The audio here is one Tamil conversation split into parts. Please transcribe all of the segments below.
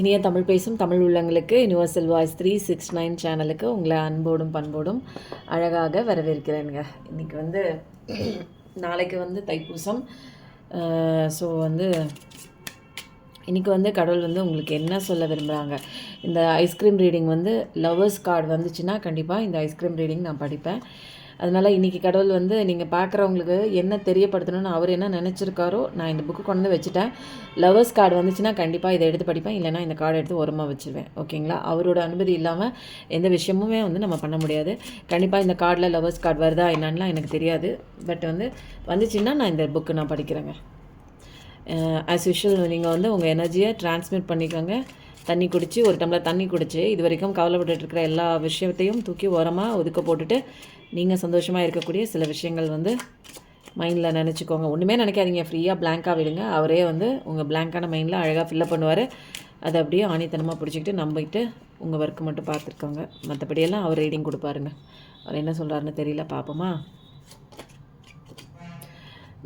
இனிய தமிழ் பேசும் தமிழ் உள்ளங்களுக்கு universal voice three six nine சேனலுக்கு உங்களை அன்போடும் பண்போடும் அழகாக வரவேற்கிறேனுங்க. இன்றைக்கி வந்து நாளைக்கு வந்து தைப்பூசம். ஸோ வந்து இன்றைக்கி வந்து கடவுள் வந்து உங்களுக்கு என்ன சொல்ல விரும்புகிறாங்க இந்த ஐஸ்கிரீம் ரீடிங் வந்து லவ்வர்ஸ் கார்டு வந்துச்சுன்னா கண்டிப்பாக இந்த ஐஸ்கிரீம் ரீடிங் நான் படிப்பேன். அதனால் இன்றைக்கி கடவுள் வந்து நீங்கள் பார்க்குறவங்களுக்கு என்ன தெரியப்படுத்தணும்னு அவர் என்ன நினச்சிருக்காரோ நான் இந்த புக்கு கொண்டு வந்து வச்சுட்டேன். லவர்ஸ் கார்டு வந்துச்சுன்னா கண்டிப்பாக இதை எடுத்து படிப்பேன். இல்லைனா இந்த கார்டை எடுத்து ஓரமாக வச்சுருவேன். ஓகேங்களா? அவரோட அனுமதி இல்லாமல் எந்த விஷயமுமே வந்து நம்ம பண்ண முடியாது. கண்டிப்பாக இந்த கார்டில் லவ்வர்ஸ் கார்டு வருதா என்னன்னுலாம் எனக்கு தெரியாது. பட் வந்து வந்துச்சுன்னா நான் இந்த புக்கு நான் படிக்கிறேங்க. ஆஸ் யூஷுவல் நீங்கள் வந்து உங்கள் எனர்ஜியை ட்ரான்ஸ்மிட் பண்ணிக்கோங்க. தண்ணி குடித்து ஒரு டம்ளர் தண்ணி குடித்து இது வரைக்கும் கவலைப்பட்டுட்டு இருக்கிற எல்லா விஷயத்தையும் தூக்கி ஓரமாக ஒதுக்க போட்டுட்டு நீங்கள் சந்தோஷமாக இருக்கக்கூடிய சில விஷயங்கள் வந்து மைண்டில் நினச்சிக்கோங்க. ஒன்றுமே நினைக்காதீங்க. ஃப்ரீயாக பிளாங்காக விடுங்க. அவரே வந்து உங்கள் பிளாங்கான மைண்டில் அழகாக ஃபில்லப் பண்ணுவார். அதை அப்படியே ஆணித்தனமாக பிடிச்சிக்கிட்டு நம்பிக்கிட்டு உங்கள் ஒர்க்கு மட்டும் பார்த்துருக்கோங்க மற்றபடியெல்லாம் அவர் ரீடிங் கொடுப்பாருங்க. அவர் என்ன சொல்கிறாருன்னு தெரியல. பார்ப்போமா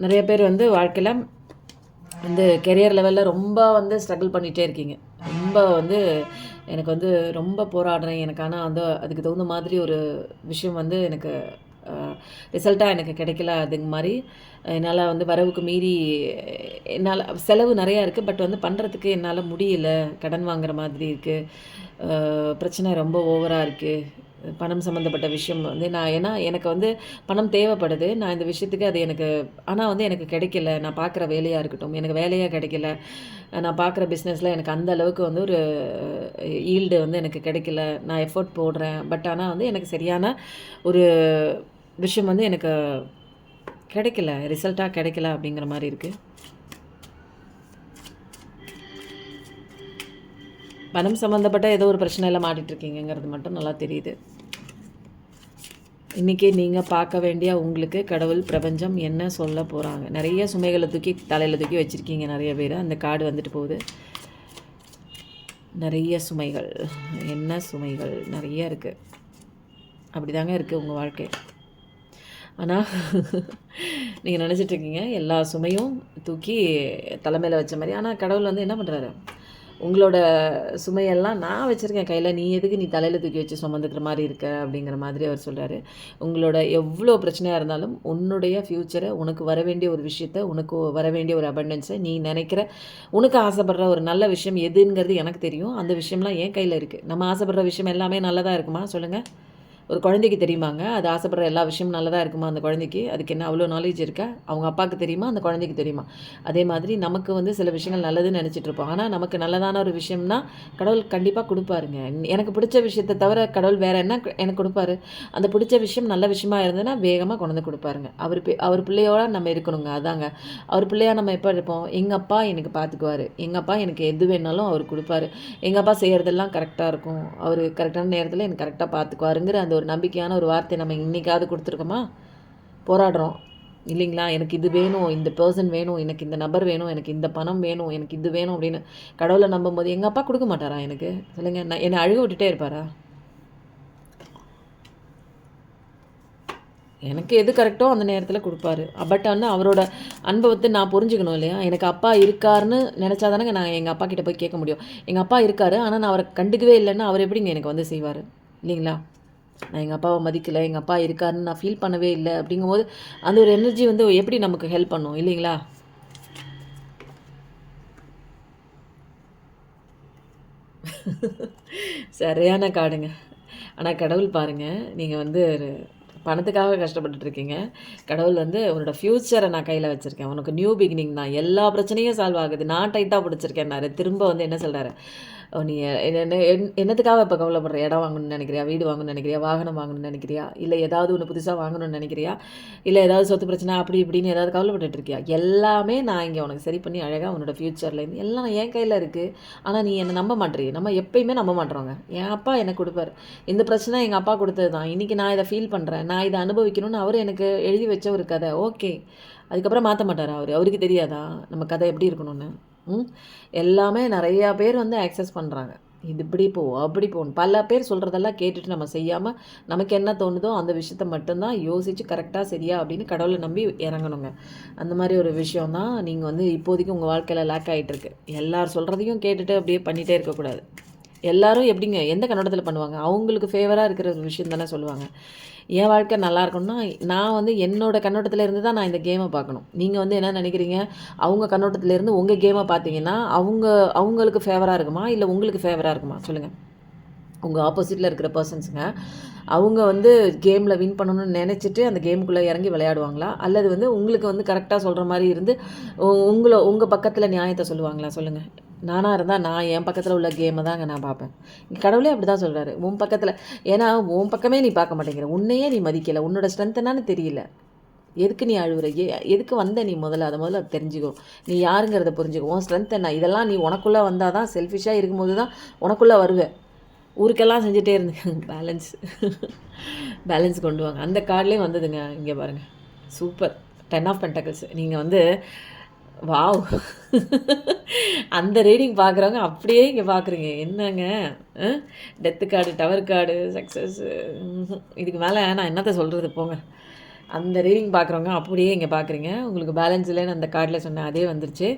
நிறைய பேர் வந்து வாழ்க்கையில் வந்து கெரியர் லெவலில் ரொம்ப வந்து ஸ்ட்ரகிள் பண்ணிகிட்டே இருக்கீங்க. ரொம்ப வந்து எனக்கு வந்து ரொம்ப போராடுறேன். எனக்கு ஆனால் வந்து அதுக்கு தகுந்த மாதிரி ஒரு விஷயம் வந்து எனக்கு ரிசல்ட்டாக எனக்கு கிடைக்கல அதுங்க மாதிரி. என்னால் வந்து வரவுக்கு மீறி என்னால் செலவு நிறையா இருக்குது பட் வந்து பண்ணுறதுக்கு என்னால் முடியல. கடன் வாங்குற மாதிரி இருக்குது பிரச்சனை ரொம்ப ஓவராக இருக்குது பணம் சம்மந்தப்பட்ட விஷயம் வந்து நான் ஏன்னா எனக்கு வந்து பணம் தேவைப்படுது. நான் இந்த விஷயத்துக்கு அது எனக்கு ஆனால் வந்து எனக்கு கிடைக்கல. நான் பார்க்குற வேலையாக இருக்கட்டும் எனக்கு வேலையாக கிடைக்கல. நான் பார்க்குற பிஸ்னஸில் எனக்கு அந்த அளவுக்கு வந்து ஒரு ஈல்டு வந்து எனக்கு கிடைக்கல. நான் எஃபோர்ட் போடுறேன். பட் ஆனால் வந்து எனக்கு சரியான ஒரு விஷயம் வந்து எனக்கு கிடைக்கல. ரிசல்ட்டாக கிடைக்கல அப்படிங்கிற மாதிரி இருக்குது பணம் சம்மந்தப்பட்ட ஏதோ ஒரு பிரச்சனையில் மாட்டிகிட்ருக்கீங்கிறது மட்டும் நல்லா தெரியுது. இன்றைக்கி நீங்கள் பார்க்க வேண்டிய உங்களுக்கு கடவுள் பிரபஞ்சம் என்ன சொல்ல போகிறாங்க நிறைய சுமைகளை தூக்கி தலையில் தூக்கி வச்சுருக்கீங்க நிறைய பேர். அந்த காடு வந்துட்டு போகுது. நிறைய சுமைகள். என்ன சுமைகள்? நிறைய இருக்குது அப்படி தாங்க இருக்குது உங்கள் வாழ்க்கை. ஆனால் நீங்கள் நினச்சிட்ருக்கீங்க எல்லா சுமையும் தூக்கி தலைமையில் வச்ச மாதிரி. ஆனால் கடவுள் வந்து என்ன பண்ணுறாரு உங்களோட சுமையெல்லாம் நான் வச்சுருக்கேன் கையில். நீ எதுக்கு நீ தலையில் தூக்கி வச்சு சுமந்துக்கிற மாதிரி இருக்க அப்படிங்கிற மாதிரி அவர் சொல்கிறாரு உங்களோட எவ்வளோ பிரச்சனையாக இருந்தாலும் உன்னுடைய ஃப்யூச்சரை உனக்கு வர வேண்டிய ஒரு விஷயத்த உனக்கு வர வேண்டிய ஒரு அபண்டன்ஸை நீ நினைக்கிற உனக்கு ஆசைப்படுற ஒரு நல்ல விஷயம் எதுங்கிறது எனக்கு தெரியும். அந்த விஷயம்லாம் என் கையில் இருக்குது நம்ம ஆசைப்படுற விஷயம் எல்லாமே நல்லதாக இருக்குமா? சொல்லுங்கள் ஒரு குழந்தைக்கு தெரியுமாங்க? அது ஆசைப்படுற எல்லா விஷயமும் நல்லதாக இருக்குமா அந்த குழந்தைக்கு? அதுக்கு என்ன அவ்வளோ நாலேஜ் இருக்கா? அவங்க அப்பாவுக்கு தெரியுமா? அந்த குழந்தைக்கு தெரியுமா? அதே மாதிரி நமக்கு வந்து சில விஷயங்கள் நல்லதுன்னு நினச்சிட்டு இருப்போம். ஆனால் நமக்கு நல்லதான ஒரு விஷயம்னா கடவுள் கண்டிப்பாக கொடுப்பாருங்க. எனக்கு பிடிச்ச விஷயத்தை தவிர கடவுள் வேறு என்ன எனக்கு கொடுப்பாரு? அந்த பிடிச்ச விஷயம் நல்ல விஷயமா இருந்ததுன்னா வேகமாக கொண்டு வந்து கொடுப்பாருங்க. அவர் அவர் பிள்ளையோட நம்ம இருக்கணுங்க. அதாங்க. அவர் பிள்ளையாக நம்ம எப்போ இருப்போம்? எங்கள் அப்பா எனக்கு பார்த்துக்குவார் எங்கள் அப்பா எனக்கு எது வேணாலும் அவர் கொடுப்பாரு. எங்கள் அப்பா செய்கிறதெல்லாம் கரெக்டாக இருக்கும். அவர் கரெக்டான நேரத்தில் எனக்கு கரெக்டாக பார்த்துக்குவாருங்கிற அந்த ஒரு நம்பிக்கையான ஒரு வார்த்தை நம்ம இன்றைக்காவது கொடுத்துருக்கோமா? போராடுறோம். இல்லைங்களா? எனக்கு இது வேணும் இந்த பர்சன் வேணும் எனக்கு இந்த நபர் வேணும் எனக்கு இந்த பணம் வேணும் எனக்கு இது வேணும் அப்படின்னு கடவுளை நம்பும்போது எங்கள் அப்பா கொடுக்க மாட்டாரா எனக்கு? சொல்லுங்கள் நான் என்னை அழுக விட்டுட்டே இருப்பாரா? எனக்கு எது கரெக்டோ அந்த நேரத்தில் கொடுப்பாரு. பட் வந்து அவரோட அனுபவத்தை நான் புரிஞ்சுக்கணும் இல்லையா? எனக்கு அப்பா இருக்காருன்னு நினச்சா தானே நான் எங்கள் அப்பா கிட்டே போய் கேட்க முடியும். எங்கள் அப்பா இருக்காரு ஆனால் நான் அவரை கண்டுக்கவே இல்லைன்னா அவர் எப்படிங்க எனக்கு வந்து செய்வார்? இல்லைங்களா? நான் எங்கள் அப்பாவை மதிக்கலை எங்கள் அப்பா இருக்காருன்னு நான் ஃபீல் பண்ணவே இல்லை. அப்படிங்கும்போது அந்த ஒரு எனர்ஜி வந்து எப்படி நமக்கு ஹெல்ப் பண்ணும் இல்லைங்களா? சரியான காடுங்க. ஆனால் கடவுள் பாருங்கள் நீங்கள் வந்து பணத்துக்காக கஷ்டப்பட்டுட்டு இருக்கீங்க கடவுள் வந்து உன்னோட ஃப்யூச்சரை நான் கையில் வச்சுருக்கேன். உனக்கு நியூ பிகினிங் தான். எல்லா பிரச்சனையும் சால்வ் ஆகுது. நான் டைட்டாக பிடிச்சிருக்கேன்னாரு. திரும்ப வந்து என்ன சொல்கிறாரு நீ என்ன என்னத்துக்காக இப்போ கவலைப்படுற? இடம் வாங்கணும்னு நினைக்கிறியா? வீடு வாங்கணும்னு நினைக்கிறியா? வாகனம் வாங்கணும்னு நினைக்கிறியா? இல்லை ஏதாவது ஒன்று புதுசாக வாங்கணும்னு நினைக்கிறியா? இல்லை ஏதாவது சொத்து பிரச்சனை அப்படி இப்படின்னு ஏதாவது கவலைப்பட்டுட்டு இருக்கியா? எல்லாமே நான் இங்கே உனக்கு சரி பண்ணி அழகாக உன்னோட ஃப்யூச்சர்லேருந்து எல்லாம் என் கையில் இருக்குது ஆனால் நீ என்னை நம்ப மாட்டேறிய. நம்ம எப்பயுமே நம்ப மாட்டோங்க என் அப்பா எனக்கு கொடுப்பாரு? இந்த பிரச்சனை எங்கள் அப்பா கொடுத்தது தான் இன்றைக்கி நான் இதை ஃபீல் பண்ணுறேன் நான் இதை அனுபவிக்கணும்னு அவர் எனக்கு எழுதி வச்ச ஒரு கதை. ஓகே. அதுக்கப்புறம் மாற்ற மாட்டார் அவர்? அவருக்கு தெரியாதா? நம்ம கதை எப்படி இருக்கணும்னு? எல்லாமே நிறையா பேர் வந்து ஆக்சஸ் பண்ணுறாங்க இது இப்படி போ அப்படி போகணும் பல பேர் சொல்கிறதெல்லாம் கேட்டுட்டு நம்ம செய்யாமல் நமக்கு என்ன தோணுதோ அந்த விஷயத்த மட்டும்தான் யோசித்து கரெக்டாக சரியா அப்படின்னு கடவுளை நம்பி இறங்கணுங்க. அந்த மாதிரி ஒரு விஷயம் தான் நீங்கள் வந்து இப்போதைக்கு உங்கள் வாழ்க்கையில் லேக் ஆகிட்டுருக்கு எல்லார் சொல்கிறதையும் கேட்டுட்டு அப்படியே பண்ணிகிட்டே இருக்கக்கூடாது. எல்லாரும் எப்படிங்க? எந்த கண்ணோட்டத்தில் பண்ணுவாங்க? அவங்களுக்கு ஃபேவராக இருக்கிற ஒரு விஷயம் தானே சொல்லுவாங்க. என் வாழ்க்கை நல்லா இருக்கணும்னா நான் வந்து என்னோட கண்ணோட்டத்தில் இருந்து தான் நான் இந்த கேமை பார்க்கணும். நீங்கள் வந்து என்ன நினைக்கிறீங்க? அவங்க கண்ணோட்டத்தில் இருந்து உங்கள் கேமை பார்த்தீங்கன்னா அவங்க அவங்களுக்கு ஃபேவராக இருக்குமா? இல்லை உங்களுக்கு ஃபேவராக இருக்குமா? சொல்லுங்கள் உங்கள் ஆப்போசிட்டில் இருக்கிற பர்சன்ஸுங்க அவங்க வந்து கேமில் வின் பண்ணணும்னு நினச்சிட்டு அந்த கேமுக்குள்ளே இறங்கி விளையாடுவாங்களா? அல்லது வந்து உங்களுக்கு வந்து கரெக்டாக சொல்கிற மாதிரி இருந்து உங்களை உங்கள் பக்கத்தில் நியாயத்தை சொல்லுவாங்களா? சொல்லுங்கள் நானாக இருந்தால் நான் என் பக்கத்தில் உள்ள கேமை தாங்க நான் பார்ப்பேன். கடவுளே அப்படி தான் சொல்கிறாரு உன் பக்கத்தில் ஏன்னா உன் பக்கமே நீ பார்க்க மாட்டேங்கிற. உன்னையே நீ மதிக்கலை. உன்னோட ஸ்ட்ரென்த் என்னன்னு தெரியல. எதுக்கு நீ அழுகுற ஏ எதுக்கு வந்த நீ முதல்ல? அதை முதல்ல தெரிஞ்சுக்கோ. நீ யாருங்கிறத புரிஞ்சுக்கோ. உன் ஸ்ட்ரென்த் என்ன? இதெல்லாம் நீ உனக்குள்ளே வந்தால் தான் செல்ஃபிஷாக இருக்கும்போது தான் உனக்குள்ளே வருவேன் ஊருக்கெல்லாம் செஞ்சுட்டே இருந்தேன் பேலன்ஸ் பேலன்ஸ் கொண்டு வாங்க. அந்த கார்ட்லேயும் வந்ததுங்க. இங்கே பாருங்கள் சூப்பர் டென் ஆஃப் பென்டக்கிள்ஸ் நீங்கள் வந்து வாவ். அந்த ரீடிங் பார்க்குறவங்க அப்படியே இங்கே பார்க்குறீங்க என்னங்க? Death card tower card success இதுக்கு மேலே நான் என்னத்தை சொல்கிறது போங்க. அந்த ரீடிங் பார்க்குறவங்க அப்படியே இங்கே பார்க்குறீங்க. உங்களுக்கு பேலன்ஸ் இல்லைன்னு அந்த கார்டில் சொன்னேன் அதே வந்துருச்சு.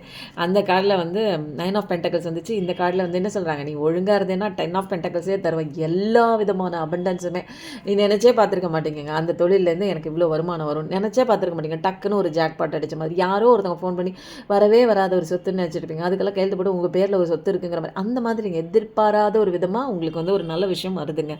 அந்த கார்டில் வந்து நைன் ஆஃப் பென்டக்கல்ஸ் வந்துச்சு. இந்த கார்டில் வந்து என்ன சொல்கிறாங்க நீ ஒழுங்காக இருந்தேன்னா டென் ஆஃப் பென்டக்கல்ஸே தருவேன் எல்லா விதமான அபண்டன்ஸுமே நீ நினச்சே பார்த்துருக்க மாட்டேங்க அந்த தொழிலேருந்து எனக்கு இவ்வளோ வருமானம் வரும். நினச்சே பார்த்துருக்க மாட்டேங்க. டக்குன்னு ஒரு ஜாக் பாட் அடித்த மாதிரி. யாரோ ஒருத்தவங்க ஃபோன் பண்ணி வரவே வராத ஒரு சொத்துன்னு நினச்சிருப்பீங்க. அதுக்கெல்லாம் கையெழுத்து போட்டு உங்கள் பேரில் ஒரு சொத்து இருக்குங்கிற மாதிரி. அந்த மாதிரி நீங்கள் எதிர்பாராத ஒரு விதமாக உங்களுக்கு வந்து ஒரு நல்ல விஷயம் வருதுங்க.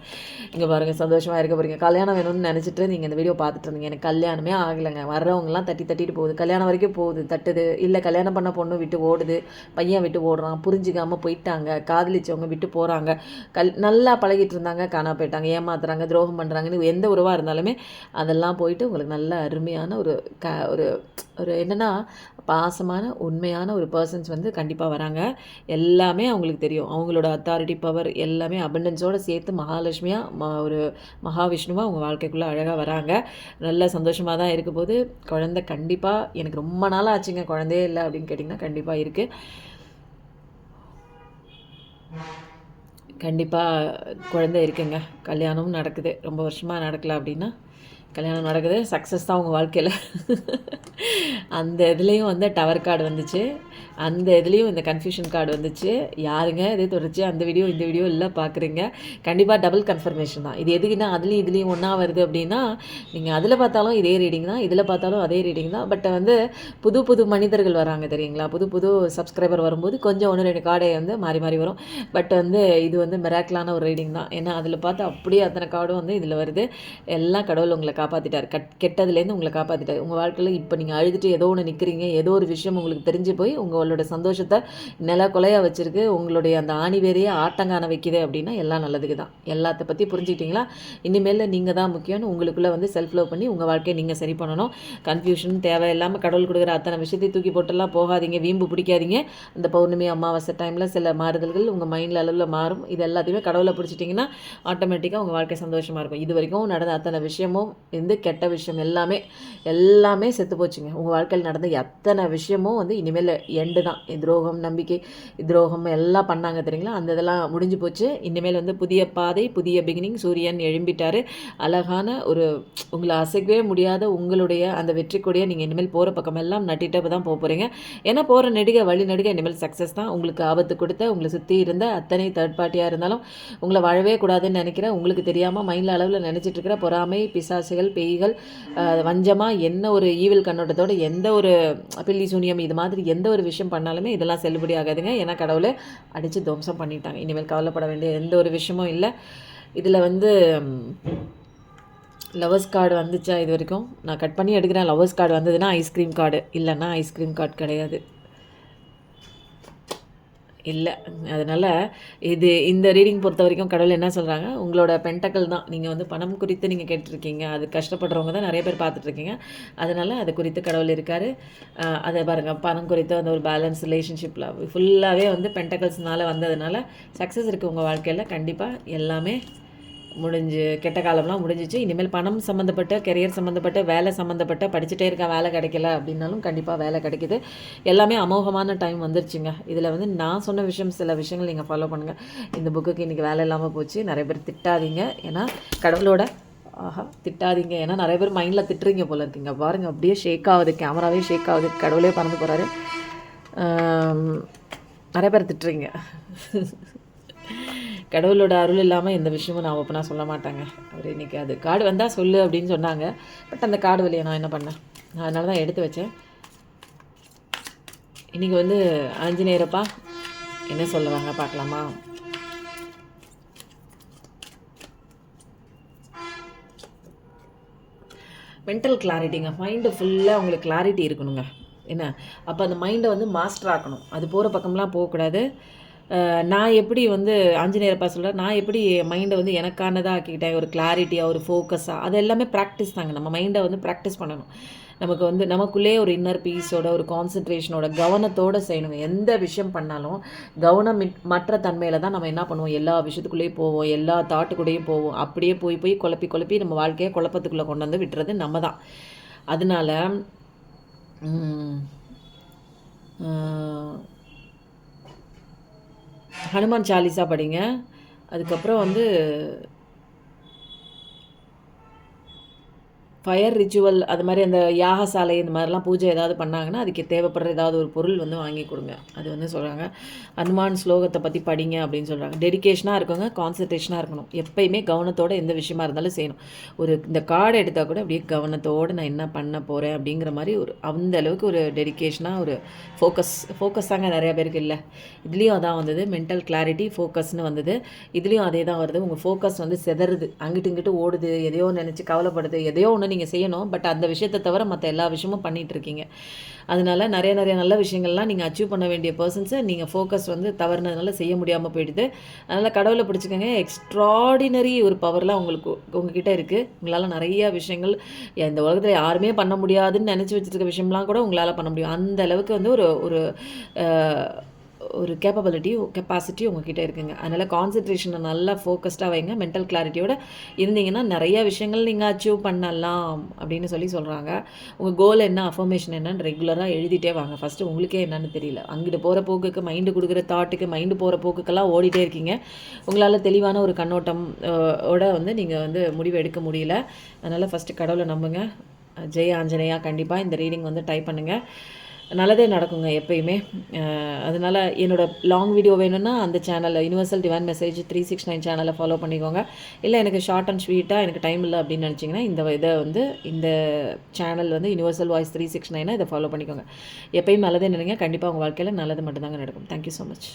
இங்கே பாருங்கள் சந்தோஷமாக இருக்க போகிறீங்க கல்யாணம் வேணும்னு நினச்சிட்டு நீங்கள் இந்த வீடியோ பார்த்துட்டு இருந்தீங்க. எனக்கு கல்யாணமே ஆகலைங்க. வர்றவங்கலாம் தட்டி தட்டிட்டு போகுது. கல்யாணம் வரைக்கும் போகுது. தட்டுது. இல்லை கல்யாணம் பண்ண பொண்ணு விட்டு ஓடுது. பையன் விட்டு ஓடுறான். புரிஞ்சிக்காமல் போயிட்டாங்க. காதலிச்சவங்க விட்டு போகிறாங்க கல் நல்லா பழகிட்டு இருந்தாங்க. காணா போயிட்டாங்க. ஏமாத்துறாங்க. துரோகம் பண்ணுறாங்கன்னு எந்த உறவாக இருந்தாலுமே அதெல்லாம் போயிட்டு உங்களுக்கு நல்ல அருமையான ஒரு க ஒரு ஒரு என்னென்னா பாசமான உண்மையான ஒரு பர்சன்ஸ் வந்து கண்டிப்பாக வராங்க. எல்லாமே அவங்களுக்கு தெரியும். அவங்களோட அத்தாரிட்டி பவர் எல்லாமே அபண்டன்ஸோடு சேர்த்து மகாலட்சுமியாக ஒரு மகாவிஷ்ணுவாக அவங்க வாழ்க்கைக்குள்ளே அழகாக வராங்க. நல்ல சந்தோஷமாக தான் இருக்க போது குழந்த கண்டிப்பாக எனக்கு ரொம்ப நாளாக ஆச்சுங்க குழந்தையே இல்லை அப்படின்னு கேட்டிங்கன்னா கண்டிப்பாக இருக்குது கண்டிப்பாக குழந்தை இருக்குங்க. கல்யாணமும் நடக்குது. ரொம்ப வருஷமாக நடக்கலை அப்படின்னா கல்யாணம் நடக்குது. சக்ஸஸ் தான் உங்கள் வாழ்க்கையில். அந்த இதுலேயும் வந்து டவர் கார்டு வந்துச்சு. அந்த இதுலேயும் இந்த கன்ஃபியூஷன் கார்டு வந்துச்சு. யாருங்க? இதே தொடர்ச்சி அந்த வீடியோ இந்த வீடியோ எல்லாம் பார்க்குறீங்க கண்டிப்பாக டபுள் கன்ஃபர்மேஷன் தான். இது எதுக்குன்னா அதுலேயும் இதுலேயும் ஒன்றா வருது அப்படின்னா நீங்கள் அதில் பார்த்தாலும் இதே ரீடிங் தான் இதில் பார்த்தாலும் அதே ரீடிங் தான். பட் வந்து புது புது மனிதர்கள் வராங்க தெரியுங்களா? புது புது சப்ஸ்கிரைபர் வரும்போது கொஞ்சம் ஒன்று ரெண்டு கார்டை வந்து மாறி மாறி வரும். பட் வந்து இது வந்து மிராக்கலான ஒரு ரீடிங் தான். ஏன்னா அதில் பார்த்து அப்படியே அத்தனை கார்டும் வந்து இதில் வருது. எல்லாம் கடவுள் உங்களை காப்பாற்றிட்டார் கட் கெட்டதுலேருந்து உங்களை காப்பாற்றிட்டார் உங்கள் வாழ்க்கையில் இப்போ நீங்கள் அழுதுட்டு ஏதோ ஒன்று நிற்கிறீங்க ஏதோ ஒரு விஷயம் உங்களுக்கு தெரிஞ்சு போய் உங்களோட சந்தோஷத்தை நில கொலையாக வச்சுருக்கு. உங்களுடைய அந்த ஆணி வேறையே ஆட்டங்கான வைக்குது அப்படின்னா எல்லாம் நல்லதுக்கு தான். எல்லாத்த பற்றி புரிஞ்சுக்கிட்டீங்களா? இனிமேல் நீங்கள் தான் முக்கியம்னு உங்களுக்குள்ளே வந்து செல்ஃப் லவ் பண்ணி உங்கள் வாழ்க்கையை நீங்கள் சரி பண்ணணும். கன்ஃபியூஷன் தேவையில்லாமல் கடவுள் கொடுக்குற அத்தனை விஷயத்தை தூக்கி போட்டெல்லாம் போகாதீங்க. வீம்பு பிடிக்காதீங்க. அந்த பௌர்ணமி அமாவாசை டைமில் சில மாறுதல்கள் உங்கள் மைண்டில் அளவில் மாறும். இது எல்லாத்தையுமே கடவுளை பிடிச்சிட்டிங்கன்னா ஆட்டோமேட்டிக்காக உங்கள் வாழ்க்கை சந்தோஷமாக இருக்கும். இது வரைக்கும் நடந்த அத்தனை விஷயமும் வந்து கெட்ட விஷயம் எல்லாமே எல்லாமே செத்து போச்சுங்க. உங்கள் வாழ்க்கையில் நடந்த எத்தனை விஷயமும் வந்து இனிமேல் எண்டு ரெண்டு தான் துரோகம் நம்பிக்கை துரோகம் எல்லாம் பண்ணாங்க தெரியுங்களா? அந்த இதெல்லாம் முடிஞ்சு போச்சு. இனிமேல் வந்து புதிய பாதை புதிய பிகினிங் சூரியன் எழும்பிட்டார். அழகான ஒரு உங்களை அசைக்கவே முடியாத உங்களுடைய அந்த வெற்றி நீங்கள் இனிமேல் போகிற பக்கமெல்லாம் நட்டிட்டு தான் போக போகிறீங்க ஏன்னா போகிற நடிகை வழி நடிகை இனிமேல் சக்ஸஸ் தான். உங்களுக்கு ஆபத்து கொடுத்த உங்களை சுற்றி இருந்த அத்தனை தேர்ட் பார்ட்டியாக இருந்தாலும் உங்களை வாழவே கூடாதுன்னு நினைக்கிறேன். உங்களுக்கு தெரியாமல் மைண்டில் அளவில் நினச்சிட்டு இருக்கிற பொறாமை பிசாசுகள் பேய்கள் வஞ்சமாக என்ன ஒரு ஈவில் கண்ணோட்டத்தோடு எந்த ஒரு பில்லி சூனியம் இது மாதிரி எந்த ஒரு விஷயம் பண்ணாலுமே இதெல்லாம் செல்லுபடி ஆகாதுங்க. ஏன்னா கடவுளை அடித்து துவம்சம் பண்ணிட்டாங்க. இனிமேல் கவலைப்பட வேண்டிய எந்த ஒரு விஷயமும் இல்லை. இதில் வந்து லவர்ஸ் கார்டு வந்துச்சா இது வரைக்கும்? நான் கட் பண்ணி எடுக்கிறேன். லவர்ஸ் கார்டு வந்ததுன்னா ஐஸ்கிரீம் கார்டு. இல்லைன்னா ஐஸ்கிரீம் கார்டு கிடையாது. இல்லை. அதனால் இது இந்த ரீடிங் பொறுத்த வரைக்கும் கடவுள் என்ன சொல்கிறாங்க உங்களோட பென்டக்கல் தான். நீங்கள் வந்து பணம் குறித்து நீங்கள் கேட்டிருக்கீங்க. அது கஷ்டப்படுறவங்க தான் நிறைய பேர் பார்த்துட்ருக்கீங்க. அதனால் அது குறித்து கடவுள் இருக்கார். அதை பாருங்கள் பணம் குறித்து அந்த ஒரு பேலன்ஸ் ரிலேஷன்ஷிப்பில் ஃபுல்லாகவே வந்து பென்டக்கல்ஸ்னால் வந்ததுனால சக்ஸஸ் இருக்குது உங்கள் வாழ்க்கையில். கண்டிப்பாக எல்லாமே முடிஞ்சு கெட்ட காலம்லாம் முடிஞ்சிச்சு. இனிமேல் பணம் சம்மந்தப்பட்ட கெரியர் சம்மந்தப்பட்ட வேலை சம்மந்தப்பட்ட படிச்சுட்டே இருக்கேன் வேலை கிடைக்கல அப்படின்னாலும் கண்டிப்பாக வேலை கிடைக்குது. எல்லாமே அமோகமான டைம் வந்துருச்சுங்க. இதில் வந்து நான் சொன்ன விஷயம் சில விஷயங்கள் நீங்கள் ஃபாலோ பண்ணுங்கள் இந்த புக்குக்கு இன்றைக்கி வேலை இல்லாமல் போச்சு. நிறைய பேர் திட்டாதீங்க. ஏன்னா கடவுளோட ஆஹா திட்டாதீங்க. ஏன்னா நிறைய பேர் மைண்டில் திட்டுறீங்க போல இருக்கீங்க. பாருங்கள் அப்படியே ஷேக் ஆகுது கேமராவே ஷேக் ஆகுது. கடவுளே பறந்து போகிறாரு நிறைய பேர் திட்டுறீங்க. கடவுளோட அருள் இல்லாமல் எந்த விஷயமும் நான் ஓப்பனாக சொல்ல மாட்டாங்க. அவர் இன்றைக்கி அது கார்டு வந்தால் சொல்லு அப்படின்னு சொன்னாங்க. பட் அந்த கார்டு வழியை நான் என்ன பண்ணேன்? நான் அதனால தான் எடுத்து வச்சேன். இன்றைக்கி வந்து ஆஞ்சநேயரப்பா என்ன சொல்லுவாங்க பார்க்கலாமா? மென்டல் கிளாரிட்டிங்க மைண்டு ஃபுல்லாக உங்களுக்கு கிளாரிட்டி இருக்கணுங்க. என்ன? அப்போ அந்த மைண்டை வந்து மாஸ்டர் ஆக்கணும். அது போகிற பக்கம்லாம் போகக்கூடாது. நான் எப்படி வந்து ஆஞ்சநேயரப்பா சொல்கிறேன் நான் எப்படி மைண்டை வந்து எனக்கானதாக ஆக்கிக்கிட்டேன் ஒரு கிளாரிட்டியாக ஒரு ஃபோக்கஸாக அது எல்லாமே ப்ராக்டிஸ் தாங்க. நம்ம மைண்டை வந்து ப்ராக்டிஸ் பண்ணணும். நமக்கு வந்து நமக்குள்ளே ஒரு இன்னர் பீஸோட ஒரு கான்சன்ட்ரேஷனோட கவனத்தோடு செய்யணும் எந்த விஷயம் பண்ணாலும் கவனம் மற்ற தன்மையில் தான் நம்ம என்ன பண்ணுவோம்? எல்லா விஷயத்துக்குள்ளேயும் போவோம் எல்லா தாட்டுக்குள்ளேயும் போவோம். அப்படியே போய் போய் குழப்பி குழப்பி நம்ம வாழ்க்கையை குழப்பத்துக்குள்ளே கொண்டு வந்து விட்டுறது நம்ம தான். அதனால் ஹனுமான் சாலிசா படிங்க. அதுக்கப்புறம் வந்து ஃபயர் ரிச்சுவல் அது மாதிரி அந்த யாகசாலை இந்த மாதிரிலாம் பூஜை ஏதாவது பண்ணாங்கன்னா அதுக்கு தேவைப்படுற ஏதாவது ஒரு பொருள் வந்து வாங்கி கொடுங்க. அது வந்து சொல்கிறாங்க அனுமான் ஸ்லோகத்தை பற்றி படிங்க அப்படின்னு சொல்கிறாங்க டெடிக்கேஷனாக இருக்கவங்க கான்சன்ட்ரேஷனாக இருக்கணும். எப்பயுமே கவனத்தோடு எந்த விஷயமா இருந்தாலும் செய்யணும். ஒரு இந்த கார்டு எடுத்தால் கூட அப்படியே கவனத்தோடு நான் என்ன பண்ண போகிறேன் அப்படிங்கிற மாதிரி ஒரு அந்த அளவுக்கு ஒரு டெடிக்கேஷனாக ஒரு ஃபோக்கஸ் ஃபோக்கஸ் தாங்க நிறையா பேருக்கு இல்லை. இதுலேயும் அதான் வந்தது மென்டல் கிளாரிட்டி ஃபோக்கஸ்னு வந்தது. இதுலேயும் அதே தான் வருது. உங்கள் ஃபோக்கஸ் வந்து செதறுது. அங்கிட்டு இங்கிட்டு ஓடுது. எதையோ நினச்சி கவலைப்படுது. எதையோ ஒன்று நீங்கள் செய்யணும். பட் அந்த விஷயத்தை தவிர மற்ற எல்லா விஷயமும் பண்ணிகிட்ருக்கீங்க அதனால் நிறைய நிறைய நல்ல விஷயங்கள்லாம் நீங்கள் அச்சீவ் பண்ண வேண்டிய பர்சன்ஸை நீங்கள் ஃபோக்கஸ் வந்து தவறுனதுனால செய்ய முடியாமல் போயிடுது. அதனால் கடவுளை பிடிச்சிக்கோங்க. எக்ஸ்ட்ராடினரி ஒரு பவர்லாம் உங்களுக்கு உங்ககிட்ட இருக்குது உங்களால் நிறைய விஷயங்கள் இந்த உலகத்தில் யாருமே பண்ண முடியாதுன்னு நினச்சி வச்சுருக்க விஷயம்லாம் கூட உங்களால் பண்ண முடியும். அந்த அளவுக்கு வந்து ஒரு ஒரு ஒரு கேப்பபிலிட்டி கெப்பாசிட்டி உங்ககிட்ட இருக்குங்க. அதனால் கான்சன்ட்ரேஷனை நல்லா ஃபோக்கஸ்டாக வைங்க. மென்டல் கிளாரிட்டியோட இருந்தீங்கன்னா நிறைய விஷயங்கள் நீங்கள் அச்சீவ் பண்ணலாம் அப்படின்னு சொல்லி சொல்கிறாங்க உங்கள் கோல் என்ன அஃபர்மேஷன் என்னன்னு ரெகுலராக எழுதிட்டே வாங்க. ஃபஸ்ட்டு உங்களுக்கே என்னன்னு தெரியல. அங்கிட்டு போகிற போக்குக்கு மைண்டு கொடுக்குற தாட்டுக்கு மைண்டு போகிற போக்குக்கெல்லாம் ஓடிட்டே இருக்கீங்க. உங்களால் தெளிவான ஒரு கண்ணோட்டம் ஓட வந்து நீங்கள் வந்து முடிவு எடுக்க முடியல. அதனால் ஃபஸ்ட்டு கடவுளை நம்புங்க. ஜெய ஆஞ்சநேயா கண்டிப்பாக இந்த ரீடிங் வந்து டைப் பண்ணுங்கள் நல்லதே நடக்குங்க எப்பயுமே. அதனால் என்னோடய லாங் வீடியோ வேணும்னா அந்த சேனலில் universal divine message three six nine சேனலை ஃபாலோ பண்ணிக்கோங்க. இல்லை எனக்கு ஷார்ட் அண்ட் ஸ்வீட்டாக எனக்கு டைம் இல்லை அப்படின்னு நினச்சிங்கன்னா இந்த இதை வந்து இந்த சேனல் வந்து யூனிவர்சல் வாய்ஸ் த்ரீ சிக்ஸ் நைனாக இதை ஃபாலோ பண்ணிக்கோங்க. எப்பயும் நல்லதே நினைங்க. கண்டிப்பாக உங்கள் வாழ்க்கையில் நல்லது மட்டும்தாங்க நடக்கும். Thank you so much